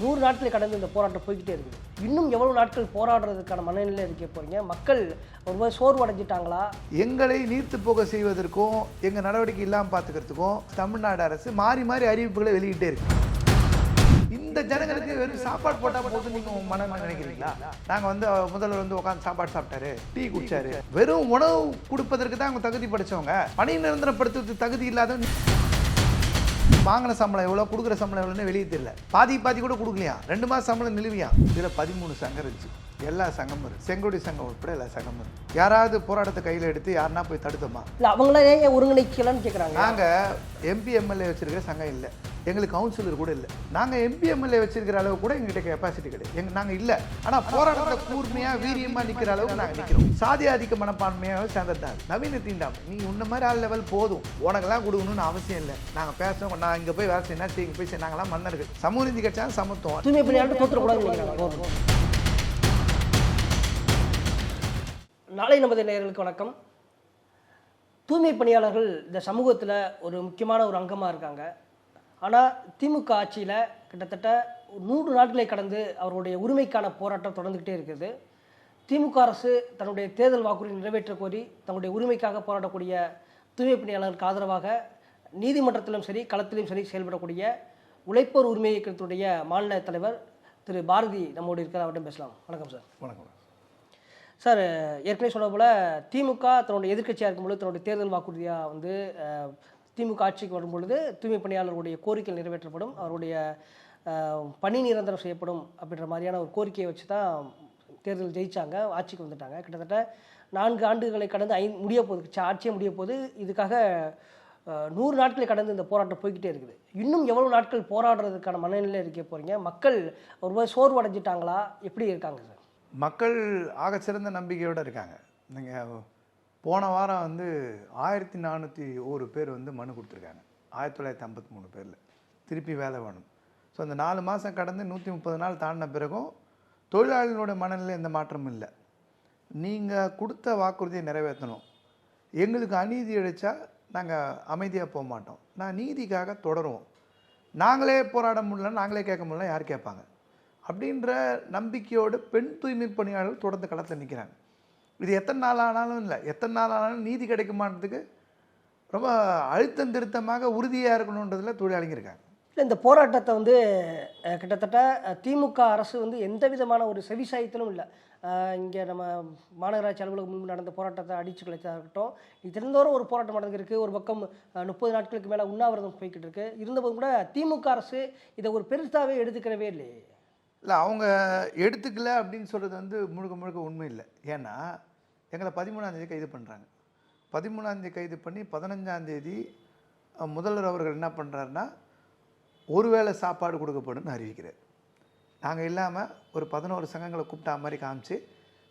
நூறு நாட்களை கடந்து இந்த போராட்டம் போய்கிட்டே இருக்குது. இன்னும் எவ்வளவு நாட்கள் போராடுறதுக்கான மனநிலை இருக்க போறீங்க மக்கள் ஒரு மாதிரி சோர்வு அடைஞ்சிட்டாங்களா? எங்களை நீர்த்து போக செய்வதற்கும் எங்கள் நடவடிக்கை இல்லாமல் பார்த்துக்கிறதுக்கும் தமிழ்நாடு அரசு மாறி மாறி அறிவிப்புகளை வெளியிட்டே இருக்கு. இந்த ஜனங்களுக்கு வெறும் சாப்பாடு போட்டால் போது நீங்கள் மனம் நினைக்கிறீங்களா? நாங்கள் வந்து முதல்வர் வந்து உட்காந்து சாப்பாடு சாப்பிட்டாரு டீ குடிச்சாரு. வெறும் உணவு கொடுப்பதற்கு தான் அவங்க தகுதி படைச்சவங்க. பணி நிரந்தரப்படுத்துறதுக்கு தகுதி இல்லாத வாங்கின சம்பளம் எவ்வளோ கொடுக்குற சம்பளம் எவ்வளோன்னு வெளியே தெரியல. பாதி பாதி கூட கொடுக்கலையா? ரெண்டு மாதம் சம்பளம் நிலுவையா? இதில் பதிமூணு சங்கம் இருந்துச்சு. எல்லா சங்கமும் இருக்கு செங்கோடி சங்கம் உட்பட எல்லா சங்கமும் இருக்கு யாராவது போராட்டத்தை கையில் எடுத்து யாருன்னா போய் தடுத்தோமா? இல்ல அவங்கள ஏன் ஒருங்கிணைக்கலன்னு கேட்குறாங்க நாங்கள் எம்பி எம்எல்ஏ வச்சிருக்கிற சங்கம் இல்லை. எங்களுக்கு கவுன்சிலர் கூட இல்லை. நாங்கள் எம்பி எம்எல்ஏ வச்சிருக்கிற அளவு கூட எங்ககிட்ட கெப்பாசிட்டி கிடையாது. எங்க நாங்கள் இல்லை. ஆனால் போராட்டத்தை கூர்மையாக வீரியமாக நிற்கிற அளவுக்கு நாங்கள் நிற்கிறோம் சாதி ஆதிக்க மனப்பான்மையாக சேர்ந்ததான் நவீன தீண்டாமை. நீ உன்ன மாதிரி ஆள் லெவல் போதும். உனக்கெல்லாம் கொடுக்கணும்னு அவசியம் இல்லை. நாங்கள் பேசுகிறோம் நான் இங்கே போய் வேலை செய்யணும் இங்கே போய் செய்ய நாங்களாம் மன்னர்கள். சமூக நீதி கட்சியாக சமத்துவம். தூய்மை பணியாளர் நாளை நமது நேயர்களுக்கு வணக்கம். தூய்மை பணியாளர்கள் இந்த சமூகத்தில் ஒரு முக்கியமான ஒரு அங்கமாக இருக்காங்க. ஆனால் திமுக ஆட்சியில் கிட்டத்தட்ட நூறு நாட்களை கடந்து அவருடைய உரிமைக்கான போராட்டம் தொடர்ந்துக்கிட்டே இருக்குது. திமுக அரசு தன்னுடைய தேர்தல் வாக்குறுதி நிறைவேற்ற கோரி தன்னுடைய உரிமைக்காக போராடக்கூடிய தூய்மை பணியாளர்களுக்கு ஆதரவாக நீதிமன்றத்திலும் சரி களத்திலும் சரி செயல்படக்கூடிய உழைப்போர் உரிமை இயக்கத்துடைய மாநில தலைவர் திரு. பாரதி நம்மோடு இருக்கிற அவர்கிட்ட பேசலாம். வணக்கம் சார். வணக்கம். சார் ஏற்கனவே சொன்ன போல் திமுக தன்னுடைய எதிர்க்கட்சியாக இருக்கும்பொழுது தன்னுடைய தேர்தல் வாக்குறுதியாக வந்து திமுக ஆட்சிக்கு வரும்பொழுது தூய்மை பணியாளர்களுடைய கோரிக்கை நிறைவேற்றப்படும் அவருடைய பணி நிரந்தரம் செய்யப்படும் அப்படின்ற மாதிரியான ஒரு கோரிக்கையை வச்சு தான் தேர்தல் ஜெயிச்சாங்க ஆட்சிக்கு வந்துட்டாங்க. கிட்டத்தட்ட நான்கு ஆண்டுகளை கடந்து ஐந்து முடிய போகுது. ச்ச, ஆட்சியே முடிய போது இதுக்காக நூறு நாட்களை கடந்து இந்த போராட்டம் போய்கிட்டே இருக்குது. இன்னும் எவ்வளவு நாட்கள் போராடுறதுக்கான மனநிலை இருக்க போறீங்க? மக்கள் ஒரு சோர்வடைஞ்சிட்டாங்களா? எப்படி இருக்காங்க சார்? மக்கள் ஆக சிறந்த நம்பிக்கையோடு இருக்காங்க. நீங்கள் போன வாரம் வந்து ஆயிரத்தி நானூற்றி ஒரு பேர் வந்து மனு கொடுத்துருக்காங்க. ஆயிரத்தி தொள்ளாயிரத்தி ஐம்பத்தி மூணு பேரில். திருப்பி வேலை வேணும். ஸோ அந்த நாலு மாதம் கடந்து நூற்றி முப்பது நாள் தாண்டின பிறகும் தொழிலாளிகளோட மனநிலை எந்த மாற்றமும் இல்லை. நீங்கள் கொடுத்த வாக்குறுதியை நிறைவேற்றணும். எங்களுக்கு அநீதி இழைச்சா நாங்கள் அமைதியாக போக மாட்டோம். நான் நீதிக்காக தொடருவோம். நாங்களே போராட முடியல நாங்களே கேட்க முடியல யார் கேட்பாங்க? அப்படின்ற நம்பிக்கையோடு பெண் தூய்மை பணியாளர்கள் தொடர்ந்து களத்தில் நிற்கிறாங்க. இது எத்தனை நாள் ஆனாலும் இல்லை. எத்தனை நாள் ஆனாலும் நீதி கிடைக்குமான்றதுக்கு ரொம்ப அழுத்தம் திருத்தமாக உறுதியாக இருக்கணுன்றதில் தொழிலாளிங்க இருக்காங்க. இல்லை இந்த போராட்டத்தை வந்து கிட்டத்தட்ட திமுக அரசு வந்து எந்த விதமான ஒரு செவிசாயத்திலும் இல்லை. இங்கே நம்ம மாநகராட்சி அலுவலகம் முன்பு நடந்த போராட்டத்தை அடிச்சு கழிச்சா இருக்கட்டும் இது ஒரு போராட்டம் நடந்திருக்கு ஒரு பக்கம் முப்பது நாட்களுக்கு மேலே உண்ணாவிரதம் போய்கிட்டு இருக்கு. இருந்தபோது கூட திமுக அரசு இதை ஒரு பெருசாகவே எடுத்துக்கிறவே இல்லையே. இல்லை அவங்க எடுத்துக்கல அப்படின்னு சொல்கிறது வந்து முழுக்க முழுக்க உண்மை இல்லை. ஏன்னா எங்களை பதிமூணாந்தேதி கைது பண்ணுறாங்க பதிமூணாந்தேதி கைது பண்ணி பதினஞ்சாந்தேதி முதல்வர் அவர்கள் என்ன பண்ணுறாருன்னா ஒருவேளை சாப்பாடு கொடுக்கப்படும்னு அறிவிக்கிறார். நாங்கள் இல்லாமல் ஒரு பதினோரு சங்கங்களை கூப்பிட்டா மாதிரி காமிச்சு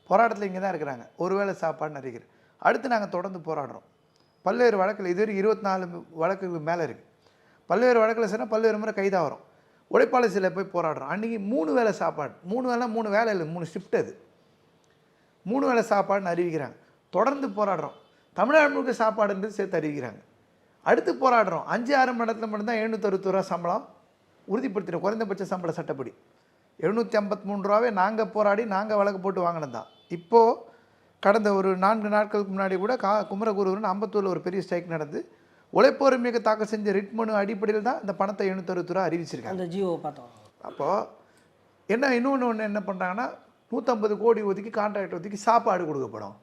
போராட்டத்தில் இங்கே தான் இருக்கிறாங்க ஒருவேளை சாப்பாடுன்னு அறிவிக்கிறார். அடுத்து நாங்கள் தொடர்ந்து போராடுறோம். பல்வேறு வழக்கில் இதுவரை இருபத்தி நாலு வழக்குகள் மேலே இருக்குது பல்வேறு வழக்கில் சொன்னால் பல்வேறு முறை கைதாகிறோம். உழைப்பாளர் சில போய் போராடுறோம் அன்றைக்கி மூணு வேளை சாப்பாடு. மூணு வேலை மூணு வேலை இல்லை மூணு ஷிஃப்ட் அது. மூணு வேளை சாப்பாடுன்னு அறிவிக்கிறாங்க. தொடர்ந்து போராடுறோம். தமிழ்நாடு முழுக்க சாப்பாடுன்றது சேர்த்து அறிவிக்கிறாங்க. அடுத்து போராடுறோம். அஞ்சு ஆறு மணி நேரத்தில் மட்டும்தான் எழுநூற்றி ரூபா சம்பளம் உறுதிப்படுத்திடும் குறைந்தபட்ச சம்பள சட்டப்படி. எழுநூற்றி ஐம்பத்தி மூணு ரூபாவே நாங்கள் போராடி நாங்கள் வழக்கு போட்டு வாங்கினது தான். இப்போது கடந்த ஒரு நான்கு நாட்களுக்கு முன்னாடி கூட கா குமரகுருவன் அம்பத்தூரில் ஒரு பெரிய ஸ்ட்ரைக் நடந்து உழைப்போர் மிக தாக்கல் செஞ்ச ரிட் மனு அடிப்படையில் தான் இந்த பணத்தை எழுநூத்தறுபது ரூபா அறிவிச்சிருக்காங்க. அந்த ஜியோ பார்த்தோம். அப்போது என்ன இன்னொன்று ஒன்று என்ன பண்ணுறாங்கன்னா நூற்றம்பது கோடி ஒதுக்கி கான்ட்ராக்ட் ஒதுக்கி சாப்பாடு கொடுக்கப்படும்.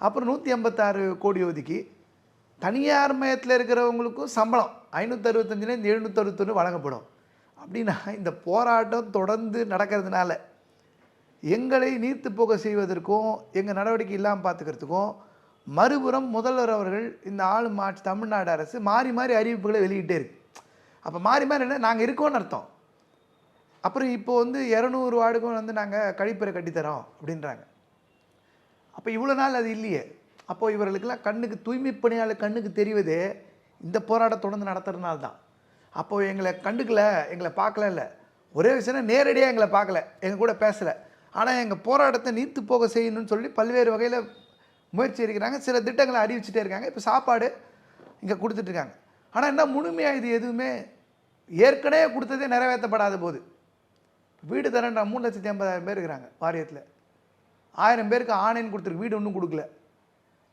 அப்புறம் நூற்றி ஐம்பத்தாறு கோடி ஒதுக்கி தனியார் மயத்தில் இருக்கிறவங்களுக்கும் சம்பளம் ஐநூற்றறுபத்தஞ்சிலேருந்து எழுநூற்றறுபத்தொன்று வழங்கப்படும். அப்படின்னா இந்த போராட்டம் தொடர்ந்து நடக்கிறதுனால எங்களை நீர்த்து போக செய்வதற்கும் எங்கள் நடவடிக்கை இல்லாமல் பார்த்துக்கிறதுக்கும் மறுபுறம் முதல்வர் அவர்கள் இந்த ஆளும் ஆட்சி தமிழ்நாடு அரசு மாறி மாறி அறிவிப்புகளை வெளியிட்டே இருக்கு. அப்போ மாறி மாறி என்ன நாங்கள் இருக்கோம்னு அர்த்தம். அப்புறம் இப்போ வந்து இரநூறு வார்டுக்கும் வந்து நாங்கள் கழிப்பறை கட்டித்தரோம் அப்படின்றாங்க. அப்போ இவ்வளோ நாள் அது இல்லையே. அப்போது இவர்களுக்கெல்லாம் கண்ணுக்கு தூய்மை பணியாளர் கண்ணுக்கு தெரிவதே இந்த போராட்டம் தொடர்ந்து நடத்துறதுனால தான். அப்போது எங்களை கண்டுக்கல எங்களை பார்க்கல இல்லை. ஒரே விஷயம் நேரடியாக எங்களை பார்க்கல. எங்கள் கூட பேசலை. ஆனால் எங்கள் போராட்டத்தை நீர்த்து போக செய்யணும்னு சொல்லி பல்வேறு வகையில் முயற்சி இருக்கிறாங்க சில திட்டங்களை அறிவிச்சிட்டே இருக்காங்க. இப்போ சாப்பாடு இங்கே கொடுத்துட்ருக்காங்க. ஆனால் என்ன முழுமையாக இது எதுவுமே ஏற்கனவே கொடுத்ததே நிறைவேற்றப்படாத போது. வீடு தரேன்ற மூணு லட்சத்தி ஐம்பதாயிரம் பேர் இருக்கிறாங்க வாரியத்தில். ஆயிரம் பேருக்கு ஆணைன்னு கொடுத்துருக்கு வீடு ஒன்றும் கொடுக்கல.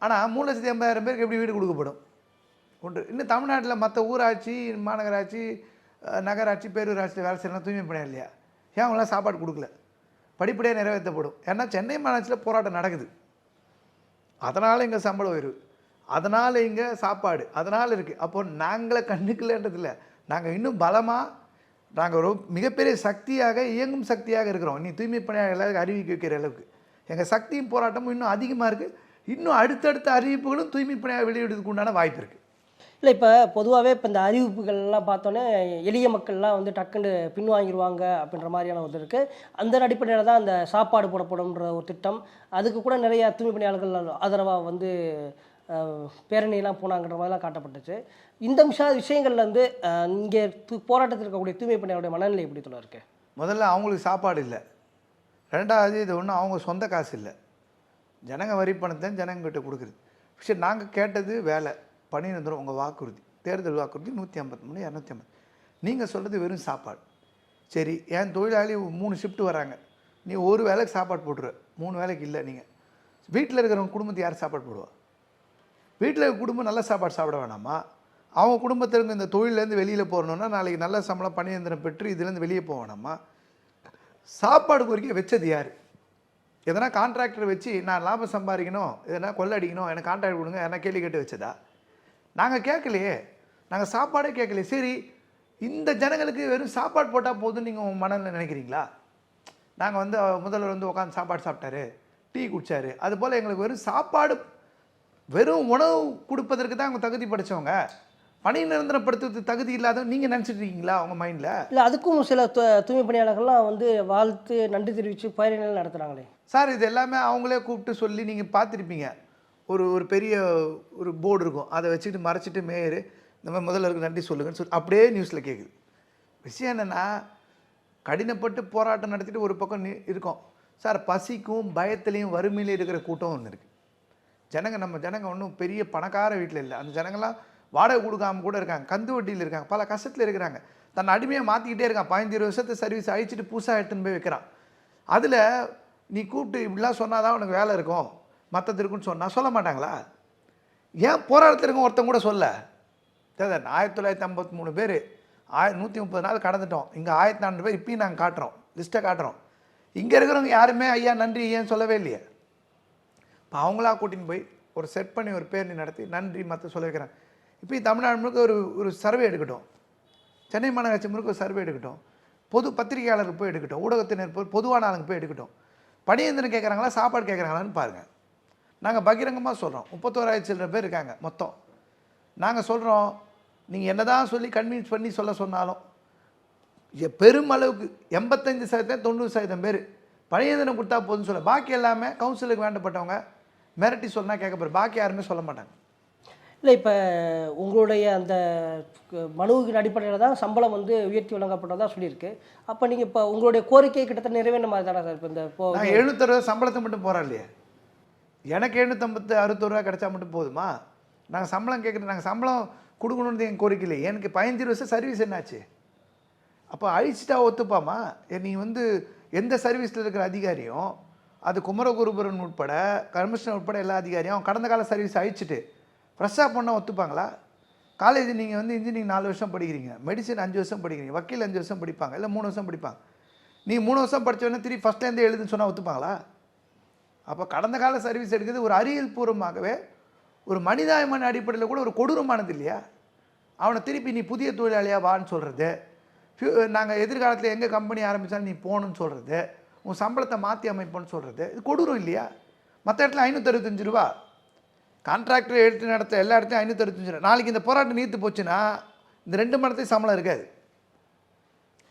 ஆனால் மூணு லட்சத்தி ஐம்பதாயிரம் பேருக்கு எப்படி வீடு கொடுக்கப்படும்? ஒன்று இன்னும் தமிழ்நாட்டில் மற்ற ஊராட்சி மாநகராட்சி நகராட்சி பேரூராட்சியில் வேலை செய்யலாம் தூய்மை பணியா இல்லையா? ஏன் அவங்களாம் சாப்பாடு கொடுக்கல? படிப்படியாக நிறைவேற்றப்படும். ஏன்னா சென்னை மாநகராட்சியில் போராட்டம் நடக்குது. அதனால் இங்கே சம்பளம் உயர்வு அதனால் இங்கே சாப்பாடு. அதனால் இருக்குது அப்போ நாங்களே கண்டுக்கலன்றதில்ல நாங்கள் இன்னும் பலமாக நாங்கள் ஒரு மிகப்பெரிய சக்தியாக இயங்கும் சக்தியாக இருக்கிறோம். நீ தூய்மை பணியாளர் எல்லாருக்கும் அறிவிக்க வைக்கிற அளவுக்கு. எங்கள் சக்தியும் போராட்டமும் இன்னும் அதிகமாக இருக்குது இன்னும் அடுத்தடுத்த அறிவிப்புகளும் தூய்மை பணியாக வெளியிடுறதுக்கு உண்டான வாய்ப்பு இருக்குது இல்லை இப்போ பொதுவாகவே இப்போ இந்த அறிவிப்புகள்லாம் பார்த்தோன்னே எளிய மக்கள்லாம் வந்து டக்குன்னு பின்வாங்கிடுவாங்க அப்படின்ற மாதிரியான ஒரு இருக்குது அந்த அடிப்படையில் தான் அந்த சாப்பாடு போடப்படும்ன்ற ஒரு திட்டம். அதுக்கு கூட நிறைய தூய்மை பணியாளர்கள் ஆதரவாக வந்து பேரணியெல்லாம் போனாங்கன்ற மாதிரிலாம் காட்டப்பட்டுச்சு. இந்த விஷய விஷயங்கள்ல வந்து இங்கே போராட்டத்தில் இருக்கக்கூடிய தூய்மை பணியாளருடைய மனநிலை எப்படி சொல்ல இருக்கு? முதல்ல அவங்களுக்கு சாப்பாடு இல்லை. ரெண்டாவது இது ஒன்றும் அவங்க சொந்த காசு இல்லை. ஜனங்க வரி பணத்தை ஜனங்கிட்ட கொடுக்குறது. சரி நாங்கள் கேட்டது வேலை. பன்னிரெண்டு உங்கள் வாக்குறுதி தேர்தல் வாக்குறுதி நூற்றி ஐம்பத்தி மூணு இரநூத்தி ஐம்பது. நீங்கள் சொல்கிறது வெறும் சாப்பாடு. சரி என் தொழிலாளி மூணு ஷிஃப்ட் வராங்க. நீ ஒரு வேலைக்கு சாப்பாடு போட்டுரு மூணு வேலைக்கு இல்லை நீங்கள் வீட்டில் இருக்கிறவங்க குடும்பத்தை யார் சாப்பாடு போடுவா? வீட்டில் இருக்க குடும்பம் நல்ல சாப்பாடு சாப்பிட வேணாமா? அவங்க குடும்பத்திலேருந்து இந்த தொழிலேருந்து வெளியில் போகணுன்னா நாளைக்கு நல்ல சம்பளம் பணியந்திரம் பெற்று இதுலேருந்து வெளியே போக வேணாமா? சாப்பாடு கோரிக்கை வச்சது யார்? எதனா கான்ட்ராக்டர் வச்சு நான் லாபம் சம்பாதிக்கணும் எதனா கொள்ளடிக்கணும் எனக்கு கான்ட்ராக்ட் கொடுங்க எதனா கேள்வி கேட்டு வச்சதா? நாங்கள் கேட்கலையே. நாங்கள் சாப்பாடே கேட்கலையே. சரி இந்த ஜனங்களுக்கு வெறும் சாப்பாடு போட்டால் போதும்னு நீங்கள் உங்கள் மனதில் நினைக்கிறீங்களா? நாங்கள் வந்து முதல்வர் வந்து உட்காந்து சாப்பாடு சாப்பிட்டாரு டீ குடிச்சாரு. அது போல் எங்களுக்கு வெறும் சாப்பாடு வெறும் உணவு கொடுப்பதற்கு தான் அவங்க தகுதி படைச்சவங்க. பணி நிரந்தரப்படுத்துறதுக்கு தகுதி இல்லாதவங்க நீங்கள் நினச்சிட்டு இருக்கீங்களா உங்கள் மைண்டில் இல்லை அதுக்கும் சில து- தூய்மை பணியாளர்கள்லாம் வந்து வாழ்த்து நன்றி தெரிவித்து பயணிகள் நடத்துகிறாங்களே சார் இது எல்லாமே அவங்களே கூப்பிட்டு சொல்லி நீங்கள் பார்த்துருப்பீங்க. ஒரு ஒரு பெரிய ஒரு போர்டு இருக்கும். அதை வச்சுட்டு மறைச்சிட்டு மேயர் இந்த மாதிரி இருக்க நன்றி சொல்லுங்கன்னு சொல்லி அப்படியே நியூஸில் கேட்குது விஷயம் என்னென்னா கடினப்பட்டு போராட்டம் நடத்திட்டு ஒரு பக்கம் இருக்கோம். சார் பசிக்கும் பயத்துலேயும் வறுமையிலையும் இருக்கிற கூட்டம் ஒன்று இருக்குது ஜனங்க நம்ம ஜனங்க ஒன்றும் பெரிய பணக்கார வீட்டில் இல்லை. அந்த ஜனங்கள்லாம் வாடகை கொடுக்காம கூட இருக்காங்க. கந்து வட்டியில் இருக்காங்க. பல கஷ்டத்தில் இருக்கிறாங்க. தன் அடிமையை மாற்றிக்கிட்டே இருக்கான். பதினஞ்சு இருபது வருஷத்து சர்வீஸ் அழிச்சிட்டு புதுசாக எடுத்துன்னு போய் வைக்கிறான். அதில் நீ கூப்பிட்டு இப்படிலாம் சொன்னால் தான் உனக்கு வேலை இருக்கும். மற்றது இருக்குன்னு சொன்னால் சொல்ல மாட்டாங்களா? ஏன் போராட்டத்தில் ஒருத்தன் கூட சொல்ல? தேவை ஆயிரத்தி தொள்ளாயிரத்தி ஐம்பத்தி மூணு பேர் ஆய நூற்றி முப்பது நாள் கடந்துட்டோம். இங்கே ஆயிரத்தி நானூறு பேர் இப்பயும் நாங்கள் காட்டுறோம் லிஸ்ட்டை காட்டுறோம். இங்கே இருக்கிறவங்க யாருமே ஐயா நன்றி ஏன் சொல்லவே இல்லையே. இப்போ அவங்களா கூட்டின்னு போய் ஒரு செட் பண்ணி ஒரு பேரணி நடத்தி நன்றி மற்ற சொல்ல வைக்கிறாங்க இப்போ தமிழ்நாடு முழுக்க ஒரு ஒரு சர்வே எடுக்கட்டும். சென்னை மாநகராட்சி முழுக்க ஒரு சர்வே எடுக்கட்டும். பொது பத்திரிகையாளருக்கு போய் எடுக்கட்டும். ஊடகத்தினர் போய் பொதுவான ஆளுங்க போய் எடுக்கட்டும். பணியந்திரம் கேட்குறாங்களா சாப்பாடு கேட்குறாங்களான்னு பாருங்கள் நாங்கள் பகிரங்கமாக சொல்கிறோம் முப்பத்தோராயிரத்தி சில்லற பேர் இருக்காங்க மொத்தம். நாங்கள் சொல்கிறோம் நீங்கள் என்னதான் சொல்லி கன்வின்ஸ் பண்ணி சொல்ல சொன்னாலும் பெருமளவுக்கு எண்பத்தஞ்சு சதவீதம் தொண்ணூறு சதவீதம் பேர் பணியந்திரம் கொடுத்தா போதும்னு சொல்ல பாக்கி எல்லாமே கவுன்சிலுக்கு வேண்டப்பட்டவங்க மிரட்டி சொன்னால் கேட்க போகிற பாக்கி யாருமே சொல்ல மாட்டாங்க. இல்லை இப்போ உங்களுடைய அந்த மனுவின் அடிப்படையில் தான் சம்பளம் வந்து உயர்த்தி வழங்கப்பட்டதா சொல்லியிருக்கு. அப்போ நீங்கள் இப்போ உங்களுடைய கோரிக்கை கிட்டத்தட்ட நிறைவேறின மாதிரி தானே சார்? இப்போ இந்த எழுநூத்தறுபது சம்பளத்தை மட்டும் போகிறோம் இல்லையே. எனக்கு எழுநூற்றம்பத்து அறுபத்தொரு ரூபா கிடைச்சா மட்டும் போதுமா? நாங்கள் சம்பளம் கேட்குறது நாங்கள் சம்பளம் கொடுக்கணுன்றது என் கோரிக்கை இல்லை எனக்கு பதினஞ்சு வருஷம் சர்வீஸ் என்னாச்சு? அப்போ அழிச்சிட்டா ஒத்துப்பாமா? ஏ, நீ வந்து எந்த சர்வீஸில் இருக்கிற அதிகாரியும் அது குமரகுருபுரன் உட்பட கமிஷனர் உட்பட எல்லா அதிகாரியும் அவன் கடந்த கால சர்வீஸ் அழிச்சிட்டு ஃப்ரெஷ்ஷாக பண்ணால் ஒத்துப்பாங்களா? காலேஜ் நீங்கள் வந்து இன்ஜினியரிங் நாலு வருஷம் படிக்கிறீங்க. மெடிசன் அஞ்சு வருஷம் படிக்கிறீங்க. வக்கீல் அஞ்சு வருஷம் படிப்பாங்க. இல்லை மூணு வருஷம் படிப்பாங்க. நீ மூணு வருஷம் படித்தவொடனே திருப்பி ஃபஸ்ட்லேருந்து எழுதுன்னு சொன்னால் ஒத்துப்பாங்களா? அப்போ கடந்த கால சர்வீஸ் எடுக்கிறது ஒரு அறிவியல் பூர்வமாகவே ஒரு மனிதாயமான அடிப்படையில் கூட ஒரு கொடூரமானது இல்லையா? அவனை திருப்பி நீ புதிய தொழிலாளியாக வான்னு சொல்கிறது நாங்கள் எதிர்காலத்தில் எங்கள் கம்பெனி ஆரம்பித்தாலும் நீ போகணுன்னு சொல்கிறது உன் சம்பளத்தை மாற்றி அமைப்போன்னு சொல்கிறது இது கொடூரம் இல்லையா? மற்ற இடத்துல ஐநூற்றறுபத்தஞ்சு ரூபா. கான்ட்ராக்டர் எடுத்து நடத்த எல்லா இடத்துலையும் ஐநூற்றறுபத்தஞ்சு ரூபா. நாளைக்கு இந்த போராட்டம் நீர்த்து போச்சுன்னா இந்த ரெண்டு மடத்தையும் சம்பளம் இருக்காது.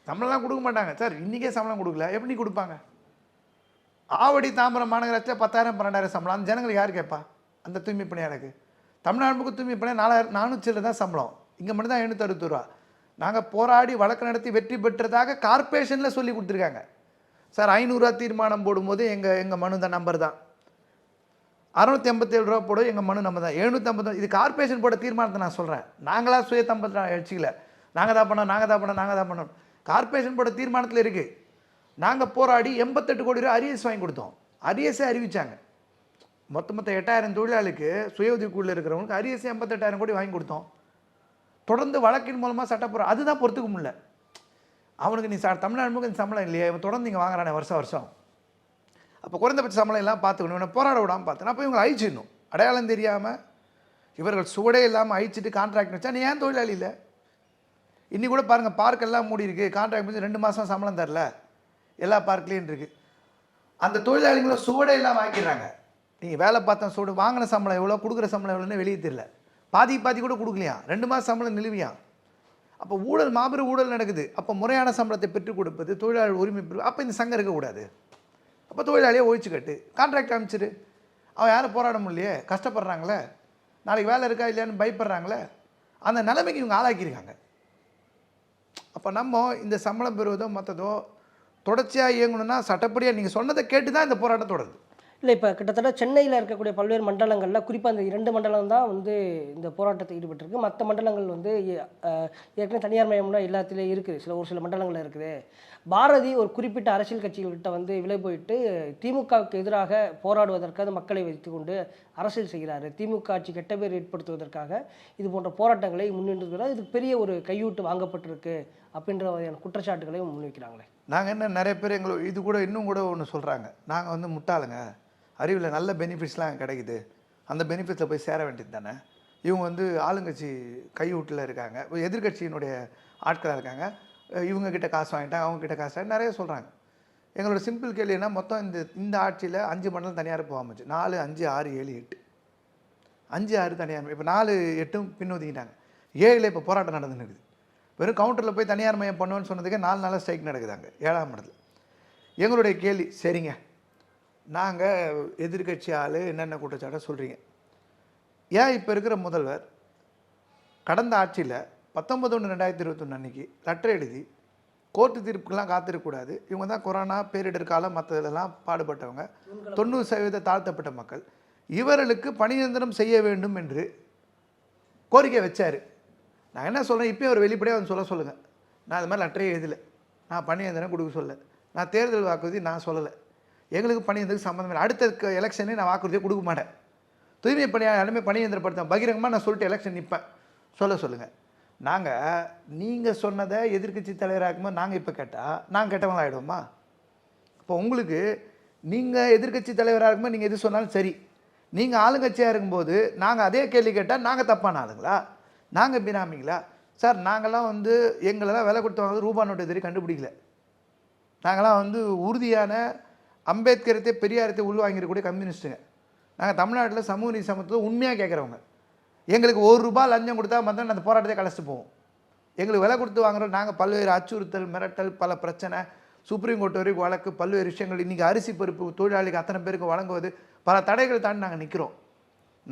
சம்பளம்லாம் கொடுக்க மாட்டாங்க. சார் இன்றைக்கே சம்பளம் கொடுக்கல. எப்படி கொடுப்பாங்க? ஆவடி தாம்பரம் மாநகராட்சியில் பத்தாயிரம் பன்னெண்டாயிரம் சம்பளம். அந்த ஜனங்களுக்கு யார் கேட்பா? அந்த தூய்மை பணியாளருக்கு தமிழ்நாடு முழுக்க தூய்மை பணியாளர் நாலாயிரம் நானூற்றி தான் சம்பளம். இங்கே மட்டும் தான் எழுநூற்றி ரூபா. நாங்கள் போராடி வழக்கு நடத்தி வெற்றி பெற்றதாக கார்ப்பரேஷனில் சொல்லி கொடுத்துருக்காங்க. சார் ஐநூறுரூவா தீர்மானம் போடும்போது எங்கள் எங்கள் மனு தான் நம்பர் தான். அறுநூத்தி ஐம்பத்தேழு ரூபா போட எங்கள் மனு நம்ம தான். எழுநூற்றம்பது இது கார்ப்பரேஷன் போட தீர்மானத்தை நான் சொல்கிறேன் நாங்களாக சுய தம்பத்தை எழுச்சிக்கல நாங்கள் தான் பண்ணோம் நாங்கள் தான் பண்ணோம் நாங்கள் தான் பண்ணோம். கார்ப்பரேஷன் போட தீர்மானத்தில் இருக்குது நாங்கள் போராடி எண்பத்தெட்டு கோடி ரூபா அரியஸ் வாங்கி கொடுத்தோம். அரியஸே அறிவித்தாங்க மொத்த மொத்த எட்டாயிரம் தொழிலாளிக்கு சுய உதவிக்குள்ள இருக்கிறவங்களுக்கு அரியஸ் எண்பத்தெட்டாயிரம் கோடி வாங்கி கொடுத்தோம். தொடர்ந்து வழக்கின் மூலமாக சட்டப்புறம் அதுதான் பொறுத்துக்க முடியல. அவனுக்கு நீ ச தமிழ்நாடு முழுக்க இந்த சம்பளம் இல்லையா இவன் தொடர்ந்து இங்கே வாங்குறானே வருஷம் வருஷம். அப்போ குறைந்தபட்ச சம்பளம் எல்லாம் பார்த்துக்கணும் இவனை போராட விடாமல் பார்த்தேன் அப்போ இவங்களை அழிச்சிடணும். அடையாளம் தெரியாமல் இவர்கள் சுவடே இல்லாமல் அழிச்சிட்டு கான்ட்ராக்ட் வச்சா நீ ஏன் தொழிலாளி இல்லை? இன்னி கூட பாருங்கள் பார்க்கெல்லாம் மூடி இருக்கு கான்ட்ராக்ட் முடிஞ்சு ரெண்டு மாதம் சம்பளம் தரல. எல்லா பார்க்லேயும் இருக்குது அந்த தொழிலாளிகளை சுவடே இல்லாமல் வாங்கிடுறாங்க நீங்கள் வேலை பார்த்தா சுவடு வாங்கின சம்பளம் எவ்வளோ கொடுக்குற சம்பளம் எவ்வளோன்னு வெளியே தெரியல. பாதி பாதி கூட கொடுக்கலையா? ரெண்டு மாதம் சம்பளம் நிலுவியா? அப்போ ஊழல் மாபெரும் ஊழல் நடக்குது. அப்போ முறையான சம்பளத்தை பெற்றுக் கொடுப்பது தொழிலாளர் உரிமை பெறு அப்போ இந்த சங்கம் இருக்கக்கூடாது. அப்போ தொழிலாளியை ஒழிச்சு கட்டு. கான்ட்ராக்ட் அமைச்சிரு. அவன் யாரும் போராட முடியலையே? கஷ்டப்படுறாங்களே? நாளைக்கு வேலை இருக்கா இல்லையான்னு பயப்படுறாங்களே? அந்த நிலைமைக்கு இவங்க ஆளாக்கியிருக்காங்க. அப்போ நம்ம இந்த சம்பளம் பெறுவதோ மற்றதோ தொடர்ச்சியாக இயங்கணும்னா சட்டப்படியாக நீங்கள் சொன்னதை கேட்டு தான் இந்த போராட்டம் தொடருது. இல்லை இப்போ கிட்டத்தட்ட சென்னையில் இருக்கக்கூடிய பல்வேறு மண்டலங்களில் குறிப்பாக அந்த இரண்டு மண்டலம் தான் வந்து இந்த போராட்டத்தில் ஈடுபட்டிருக்கு. மற்ற மண்டலங்கள் வந்து ஏற்கனவே தனியார் மயம்லாம் எல்லாத்துலேயும் இருக்குது. சில ஒரு சில மண்டலங்களில் இருக்குது. பாரதி ஒரு குறிப்பிட்ட அரசியல் கட்சிகள்கிட்ட வந்து விலை போயிட்டு திமுகவுக்கு எதிராக போராடுவதற்காக மக்களை வைத்துக்கொண்டு அரசியல் செய்கிறார். திமுக ஆட்சி கெட்ட பேர் ஏற்படுத்துவதற்காக இது போன்ற போராட்டங்களை முன்னின்றுகிறார் இது பெரிய ஒரு கையூட்டு வாங்கப்பட்டிருக்கு அப்படின்ற வகையான குற்றச்சாட்டுகளையும் முன்வைக்கிறாங்களே. நாங்கள் என்ன நிறைய பேர் எங்களை இது கூட இன்னும் கூட ஒன்று சொல்கிறாங்க நாங்கள் வந்து முட்டாளுங்க. அறிவில் நல்ல பெனிஃபிட்ஸ்லாம் கிடைக்குது. அந்த பெனிஃபிட்ஸில் போய் சேர வேண்டியது தானே? இவங்க வந்து ஆளுங்கட்சி கையூட்டில் இருக்காங்க. எதிர்கட்சியினுடைய எதிர்க்கட்சியினுடைய ஆட்களாக இருக்காங்க. இவங்கக்கிட்ட காசு வாங்கிட்டாங்க அவங்கக்கிட்ட காசு வாங்கி நிறைய சொல்கிறாங்க எங்களோட சிம்பிள் கேள்வினா மொத்தம் இந்த இந்த ஆட்சியில் அஞ்சு மண்டலம் தனியார் போகாமச்சு நாலு அஞ்சு ஆறு ஏழு எட்டு. அஞ்சு ஆறு தனியார் இப்போ நாலு எட்டும் பின்னொதுக்கிட்டாங்க ஏழில் இப்போ போராட்டம் நடந்துன்னு இருக்குது. வெறும் கவுண்டரில் போய் தனியார் மையம் பண்ணுவேன்னு சொன்னதுக்கே நாலு நாளாக ஸ்ட்ரைக் நடக்குதாங்க ஏழாம் இடத்துல. எங்களுடைய கேள்வி சரிங்க. நாங்கள் எதிர்க்கட்சி ஆள் என்னென்ன குற்றச்சாட்டை சொல்கிறீங்க ஏன் இப்போ இருக்கிற முதல்வர் கடந்த ஆட்சியில் பத்தொம்பது ஒன்று ரெண்டாயிரத்தி இருபத்தொன்று அன்றைக்கி லெட்டர் எழுதி கோர்ட்டு தீர்ப்புக்கெல்லாம் காத்திருக்கக்கூடாது இவங்க தான் கொரோனா பேரிடர் காலம் மற்றதெல்லாம் பாடுபட்டவங்க. தொண்ணூறு சதவீத தாழ்த்தப்பட்ட மக்கள். இவர்களுக்கு பணியந்திரம் செய்ய வேண்டும் என்று கோரிக்கை வச்சார். நான் என்ன சொல்கிறேன் இப்போயும் அவர் வெளிப்படையாக வந்து சொல்ல சொல்லுங்கள் நான் அது மாதிரி லெட்டரே எழுதலை. நான் பணியந்திரம் கொடுக்க சொல்ல நான் தேர்தல் வாக்குறுதி நான் சொல்லலை. எங்களுக்கு பணியந்திரத்துக்கு சம்மந்தம் இல்லை. அடுத்த எலெக்ஷனே நான் வாக்குறுதியை கொடுக்க மாட்டேன். தூய்மை பணியாக எல்லாமே பணியந்திரப்படுத்தேன் பகிரங்கமாக நான் சொல்லிட்டு எலெக்ஷன் நிற்பேன் சொல்ல சொல்லுங்கள் நாங்கள் நீங்கள் சொன்னதை எதிர்க்கட்சி தலைவராக நாங்கள் இப்போ கேட்டால் நாங்கள் கெட்டவங்களா ஆகிடுவோமா இப்போ உங்களுக்கு நீங்கள் எதிர்க்கட்சி தலைவராக இருக்கும்போது நீங்கள் எது சொன்னாலும் சரி. நீங்கள் ஆளுங்கட்சியாக இருக்கும்போது நாங்கள் அதே கேள்வி கேட்டால் நாங்கள் தப்பான ஆளுங்களா? நாங்கள் பினாமிங்களா சார் நாங்களாம் வந்து எங்களெல்லாம் விலை கொடுத்து வாங்குறது ரூபா நோட்டு எதிரி கண்டுபிடிக்கல. நாங்களாம் வந்து உறுதியான அம்பேத்கரத்தை பெரியாரத்தை உள்வாங்கிருக்கக்கூடிய கம்யூனிஸ்ட்டுங்க. நாங்கள் தமிழ்நாட்டில் சமூக நீதி சமத்துவம் உண்மையாக கேட்குறவங்க. எங்களுக்கு ஒரு ரூபாய் லஞ்சம் கொடுத்தா மட்டும் அந்த போராட்டத்தை கலைச்சிட்டு போவோம். எங்களுக்கு விலை கொடுத்து வாங்குறோம். நாங்கள் பல்வேறு அச்சுறுத்தல் மிரட்டல் பல பிரச்சனை சுப்ரீம் கோர்ட் வரைக்கும் வழக்கு பல்வேறு விஷயங்கள். இன்றைக்கி அரிசி பருப்பு தொழிலாளிக்கு அத்தனை பேருக்கு வழங்குவது பல தடைகள் தாண்டி நாங்கள் நிற்கிறோம்